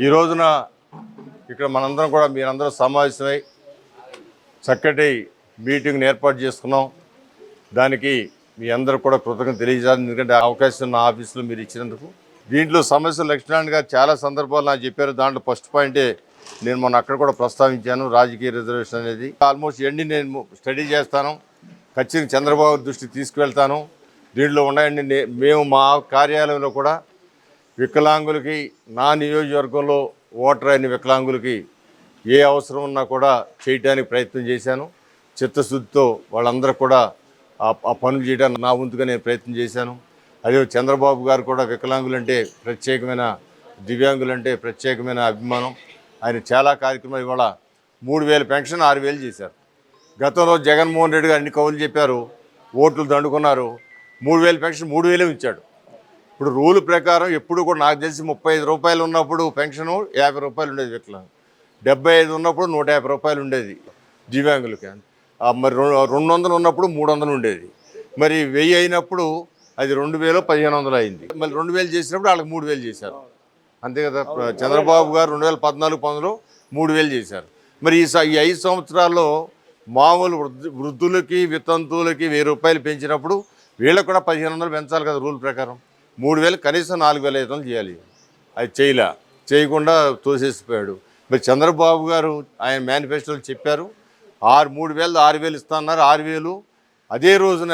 ఈ రోజున ఇక్కడ మనందరం కూడా మీరందరూ సమావేశమై చక్కటి మీటింగ్ని ఏర్పాటు చేసుకున్నాం. దానికి మీ అందరూ కూడా కృతజ్ఞత తెలియజేయాలి. ఎందుకంటే అవకాశం నా ఆఫీసులో మీరు ఇచ్చినందుకు. దీంట్లో సమస్యలు లక్ష్మణ్ గారు చాలా సందర్భాలు నాకు చెప్పారు. దాంట్లో ఫస్ట్ పాయింటే నేను మొన్న అక్కడ కూడా ప్రస్తావించాను. రాజకీయ రిజర్వేషన్ అనేది ఆల్మోస్ట్ ఎన్ని నేను స్టడీ చేస్తాను. ఖచ్చితంగా చంద్రబాబు దృష్టికి తీసుకువెళ్తాను. దీంట్లో ఉన్నాయండి నే- మేము మా కార్యాలయంలో కూడా వికలాంగులకి నా నియోజకవర్గంలో ఓటర్ అయిన వికలాంగులకి ఏ అవసరం ఉన్నా కూడా చేయడానికి ప్రయత్నం చేశాను. చిత్తశుద్ధితో వాళ్ళందరూ కూడా ఆ పనులు చేయడానికి నా వంతుగా నేను ప్రయత్నం చేశాను. అదే చంద్రబాబు గారు కూడా వికలాంగులంటే ప్రత్యేకమైన దివ్యాంగులంటే ప్రత్యేకమైన అభిమానం. ఆయన చాలా కార్యక్రమాలు ఇవాళ మూడు వేల పెన్షన్ ఆరు వేలు చేశారు. గతంలో జగన్మోహన్ రెడ్డి గారు అన్ని కౌలు చెప్పారు? ఓట్లు దండుకున్నారు. మూడు వేల పెన్షన్ మూడు వేలే ఇచ్చాడు. ఇప్పుడు రూల్ ప్రకారం ఎప్పుడు కూడా నాకు తెలిసి ముప్పై ఐదు రూపాయలు ఉన్నప్పుడు పెన్షను యాభై రూపాయలు ఉండేది వికలాంగ్ డెబ్బై ఐదు ఉన్నప్పుడు నూట యాభై రూపాయలు ఉండేది దివ్యాంగులకి. మరి రెండు వందలు ఉన్నప్పుడు మూడు వందలు ఉండేది. మరి వెయ్యి అయినప్పుడు అది రెండు వేలు పదిహేను వందలు అయింది. మళ్ళీ రెండు వేలు చేసినప్పుడు వాళ్ళకి మూడు వేలు చేశారు. అంతే కదా చంద్రబాబు గారు రెండు వేల పద్నాలుగు పంతొమ్మిదిలో మూడు వేలు చేశారు. మరి ఈ స- ఈ ఐదు సంవత్సరాల్లో మామూలు వృద్ధులకి వితంతువులకి వెయ్యి రూపాయలు పెంచినప్పుడు వీళ్ళకు కూడా పదిహేను వందలు పెంచాలి కదా రూల్ ప్రకారం. మూడు వేలు కనీసం నాలుగు వేల ఐదు వందలు చేయాలి. అది చేయలే. చేయకుండా తోసేసిపోయాడు. మరి చంద్రబాబు గారు ఆయన మేనిఫెస్టోలు చెప్పారు ఆరు మూడు వేలు ఆరు వేలు ఇస్తానన్నారు ఆరు వేలు అదే రోజున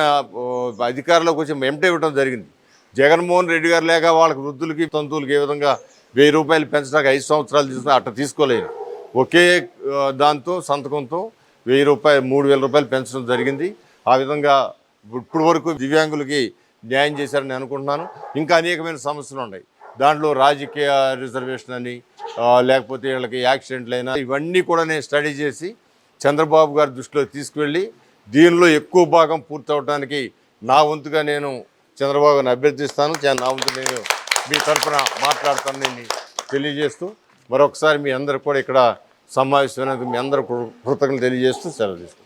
అధికారంలోకి వచ్చి ఎంట ఇవ్వడం జరిగింది. జగన్మోహన్ రెడ్డి గారు లేక వాళ్ళకి వృద్ధులకి తంతువులకి ఏ విధంగా వెయ్యి రూపాయలు పెంచడానికి ఐదు సంవత్సరాలు తీసుకుని అట్ట తీసుకోలేదు ఒకే దాంతో సంతకంతో వెయ్యి రూపాయలు మూడు వేల రూపాయలు పెంచడం జరిగింది. ఆ విధంగా ఇప్పుడు వరకు దివ్యాంగులకి న్యాయం చేశారని అనుకుంటున్నాను. ఇంకా అనేకమైన సమస్యలు ఉన్నాయి. దాంట్లో రాజకీయ రిజర్వేషన్ అని లేకపోతే వీళ్ళకి యాక్సిడెంట్లు అయినా ఇవన్నీ కూడా నేను స్టడీ చేసి చంద్రబాబు గారి దృష్టిలో తీసుకువెళ్ళి దీనిలో ఎక్కువ భాగం పూర్తవడానికి నా వంతుగా నేను చంద్రబాబు గారిని అభ్యర్థిస్తాను. నా వంతు నేను మీ తరఫున మాట్లాడతానని తెలియజేస్తూ మరొకసారి మీ అందరు కూడా ఇక్కడ సమావేశమైనందుకు మీ అందరూ కృతజ్ఞతలు తెలియజేస్తూ సెలవు